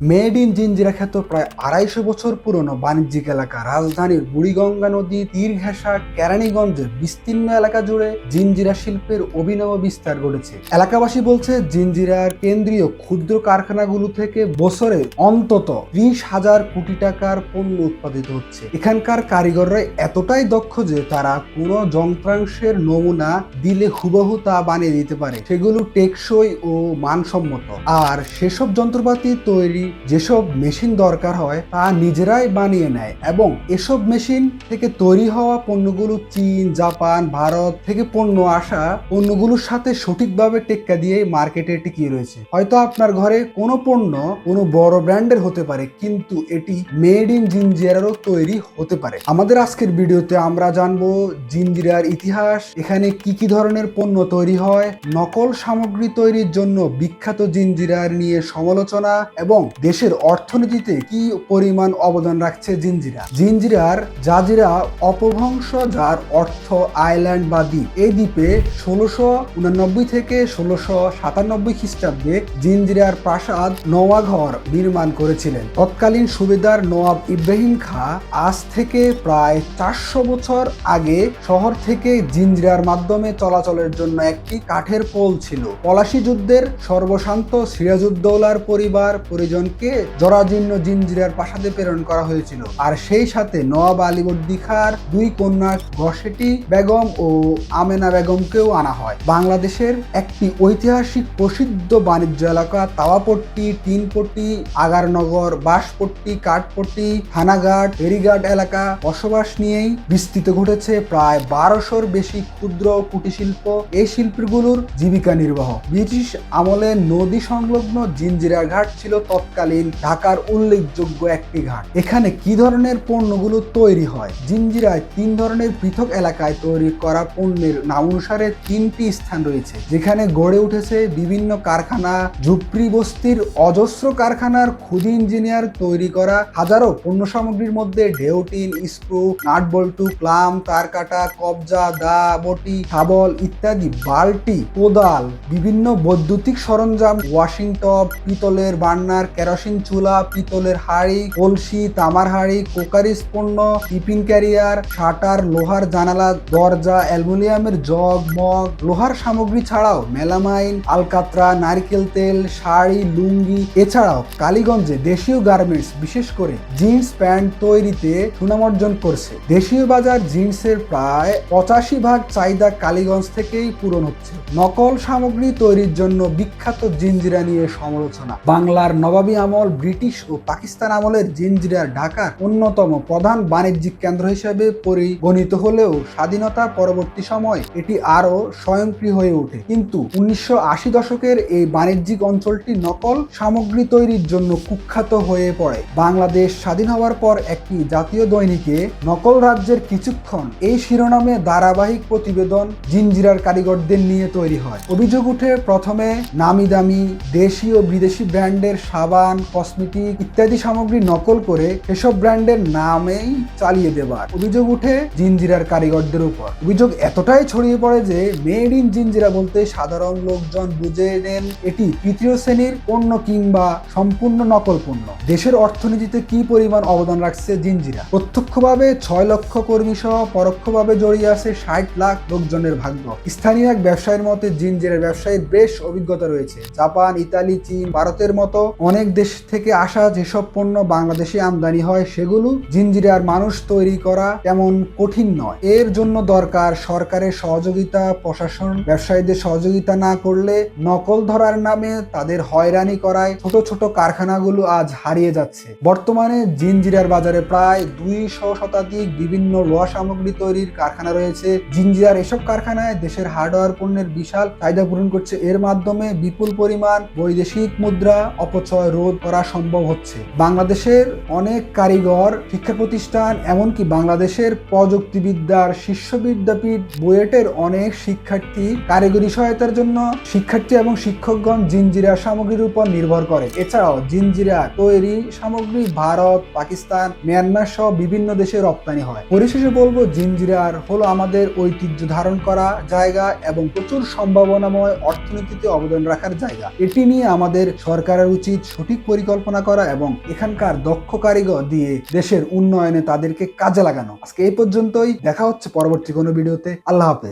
Made in Jinjira খ্যাত প্রায় আড়াইশো বছর পুরনো বাণিজ্যিক এলাকা রাজধানীর বুড়িগঙ্গা নদী তীর ঘেঁষা কেরানীগঞ্জের বিস্তীর্ণ এলাকা জুড়ে জিঞ্জিরা শিল্পের অভিনব বিস্তার ঘটেছে। এলাকাবাসী বলছে, জিঞ্জিরার কেন্দ্রীয় ক্ষুদ্র কারখানাগুলো থেকে বছরে অন্তত ত্রিশ হাজার কোটি টাকার পণ্য উৎপাদিত হচ্ছে। এখানকার কারিগররা এতটাই দক্ষ যে তারা কোনো যন্ত্রাংশের নমুনা দিলে হুবহু তা বানিয়ে দিতে পারে। সেগুলো টেকসই ও মানসম্মত। আর সেসব যন্ত্রপাতি তৈরি যেসব মেশিন দরকার হয়, তা নিজেরাই বানিয়ে নেয় এবং এসব মেশিন থেকে তৈরি হওয়া পণ্যগুলো চীন, জাপান, ভারত থেকে পণ্য আসা পণ্যগুলোর সাথে সঠিকভাবে টেক্কা দিয়ে মার্কেটে টিকিয়ে রয়েছে। হয়তো আপনার ঘরে কোনো পণ্য কোনো বড় ব্র্যান্ডের হতে পারে, কিন্তু এটি মেড ইন জিঞ্জিয়ারও তৈরি হতে পারে। আমাদের আজকের ভিডিওতে আমরা জানব জিঞ্জিরার ইতিহাস, এখানে কি কি ধরনের পণ্য তৈরি হয়, নকল সামগ্রী তৈরির জন্য বিখ্যাত জিঞ্জিরার নিয়ে সমালোচনা এবং দেশের অর্থনীতিতে কি পরিমাণ অবদান রাখছে জিঞ্জিরা জিঞ্জিরার জাজিরা অপভ্রংশ যার অর্থ আইল্যান্ড বা দ্বীপ। এই দ্বীপে ষোলোশো উনানব্বই থেকে ষোলোশো সাতানব্বই খ্রিস্টাব্দে জিঞ্জিরার প্রাসাদ নোয়াঘর নির্মাণ করেছিলেন। তৎকালীন সুবেদার নওয়াব ইব্রাহিম খা আজ থেকে প্রায় চারশো বছর আগে শহর থেকে জিঞ্জিরার মাধ্যমে চলাচলের জন্য একটি কাঠের পোল ছিল। পলাশী যুদ্ধের সর্বশান্ত সিরাজউদ্দৌলার পরিবার পরিজনকে জরাজীর্ণ জিঞ্জিরার প্রাসাদে প্রেরণ করা হয়েছিল। আর সেই সাথে নওয়াব আলীবর্দী খার দুই কন্যা গসেটি বেগম ও আমেনা বেগমকেও আনা হয়। বাংলাদেশের একটি ঐতিহাসিক প্রসিদ্ধ বাণিজ্য এলাকা তাওয়াপট্টি, টিনপট্টি, আগারনগর, বাঁশপট্টি, কাঠপট্টি, থানাঘাট, ফেরিঘাট এলাকা বসবাস নিয়েই বিস্তৃত ঘটেছে প্রায় বারোশোর বেশি ক্ষুদ্র কুটির শিল্প। এই শিল্পীগুলোর জীবিকা নির্বাহ। ব্রিটিশ আমলে নদী সংলগ্ন জিঞ্জিরা ঘাট ছিল তৎকালীন ঢাকার উল্লেখযোগ্য একটি ঘাট। এখানে কি ধরনের পণ্যগুলো তৈরি হয়? জিঞ্জিরায় তিন ধরনের পৃথক এলাকায় তৈরি করা পণ্যের নাম অনুসারে তিনটি স্থান রয়েছে, যেখানে গড়ে উঠেছে বিভিন্ন কারখানা, ঝুপড়ি বস্তির অজস্র কারখানার ক্ষুদি ইঞ্জিনিয়ার তৈরি করা হাজারো পণ্য সামগ্রীর মধ্যে ঢেউটিন স্ক্রু নাট বল্টু প্লাম তার কাটা, কবজা, দা, বটি, শাবল ইত্যাদি বালতি, কোদাল, বিভিন্ন বৈদ্যুতিক সরঞ্জাম, ওয়াশিং টপ পিতলের বার্নার কেরোসিন চুলা, পিতলের হাড়ি, কলসি, তামার হাড়ি, কোকারিস পণ্য, টিফিন ক্যারিয়ার, শাটার, লোহার জানালা, দরজা, অ্যালুমিনিয়ামের জগ, মগ, লোহার সামগ্রী ছাড়াও মেলামাইন, আলকাত্রা, নারকেল তেল, শাড়ি, লুঙ্গি, এছাড়াও কালীগঞ্জে দেশীয় গার্মেন্টস, বিশেষ করে জিন্স প্যান্ট তৈরিতে সুনাম অর্জন করছে। দেশীয় বাজার জিন্সের প্রায় পঁচাশি ভাগ চাহিদা কালীগঞ্জ থেকেই পূরণ হচ্ছে। নকল সামগ্রী তৈরির জন্য বিখ্যাত জিঞ্জিরা নিয়ে সমালোচনা। বাংলার নবাবী আমল, ব্রিটিশ ও পাকিস্তান আমলের জিঞ্জিরার ঢাকার অন্যতম প্রধান বাণিজ্যিক কেন্দ্র হিসেবে পরিগণিত হলেও স্বাধীনতা পরবর্তী সময় এটি আরও স্বয়ংক্রিয় হয়ে ওঠে। কিন্তু উনিশশো আশি দশকের এই বাণিজ্যিক অঞ্চলটি নকল সামগ্রী তৈরির জন্য কুখ্যাত হয়ে পড়ে। বাংলাদেশ স্বাধীন হওয়ার পর একটি জাতীয় দৈনিকে নকল রাজ্যের কিছুক্ষণ এই শিরোনামে ধারাবাহিক প্রতিবেদন জিঞ্জিরার কারিগরদের নিয়ে তৈরি হয়। অভিযোগ উঠে, প্রথমে নামি দামি দেশি ও বিদেশি ব্র্যান্ডের সাবান কসমেটিক ইত্যাদি সামগ্রী নকল করে এসব ব্র্যান্ডের নামেই চালিয়ে দেবার অভিযোগ উঠে জিনজিরার কারিগরদের উপর। অভিযোগ এতটাই ছড়িয়ে পড়ে যে মেড ইন জিনজিরা বলতে সাধারণ লোকজন বুঝে নেন এটি তৃতীয় শ্রেণির পণ্য কিংবা সম্পূর্ণ নকল পণ্য। দেশের অর্থনীতিতে কি পরিমাণ অবদান রাখছে জিঞ্জিরা প্রত্যক্ষভাবে ছয় লক্ষ কর্মী সহ পরোক্ষভাবে জড়িয়ে আছে ষাট লাখ লোকজনের ভাগ্য। স্থানীয় এক ব্যবসায়ীর মতে জিঞ্জিরার ব্যবসায়ীর বেশ অভিজ্ঞতা রয়েছে। জাপান, ইতালি, চীন, ভারতের মতো অনেক দেশ থেকে আসা যেসব পণ্য বাংলাদেশে আমদানি হয়, সেগুলো জিঞ্জিরার মানুষ তৈরি করা তেমন কঠিন নয়। এর জন্য দরকার সরকারের সহযোগিতা, প্রশাসন, ব্যবসায়ীদের সহযোগিতা না করলে নকল ধরার নামে তাদের হয়রানি করায় ছোট ছোট কারখানাগুলো আজ হারিয়ে যাচ্ছে। বর্তমানে জিঞ্জিরার বাজারে প্রায় দুইশো শতাধিক বিভিন্ন লোহা সামগ্রী তৈরির কারখানা রয়েছে। জিঞ্জিরার এসব কারখানায় দেশের হার্ডওয়্যার পণ্যের বিশাল চাহিদা পূরণ করছে। এর মাধ্যমে বিপুল পরিমাণ বৈদেশিক মুদ্রা, অপচয় রোধ করা সম্ভব হচ্ছে। বাংলাদেশের অনেক কারিগর শিক্ষা প্রতিষ্ঠান এমনকি বাংলাদেশের প্রযুক্তিবিদ্যার শীর্ষ বিদ্যাপীঠ বুয়েটের অনেক শিক্ষার্থী কারিগরি সহায়তার জন্য শিক্ষার্থী এবং শিক্ষকগণ জিনজিরা সামগ্রীর উপর নির্ভর করে। এছাড়াও জিঞ্জিরা তৈরি সামগ্রী ভারত, পাকিস্তান, মিয়ানমার সহ বিভিন্ন দেশে রপ্তানি হয়। পরিশেষে বলব জিঞ্জিরার হলো আমাদের ঐতিহ্য ধারণ করা জায়গা এবং প্রচুর সম্ভাবনাময় অর্থনীতিতে অবদান রাখার জায়গা। এটি নিয়ে আমাদের সরকারের উচিত সঠিক পরিকল্পনা করা এবং এখানকার দক্ষ কারিগর দিয়ে দেশের উন্নয়নে তাদেরকে কাজে লাগানো। আজকে এই পর্যন্তই। দেখা হচ্ছে পরবর্তী কোনো ভিডিওতে। আল্লাহ হাফেজ।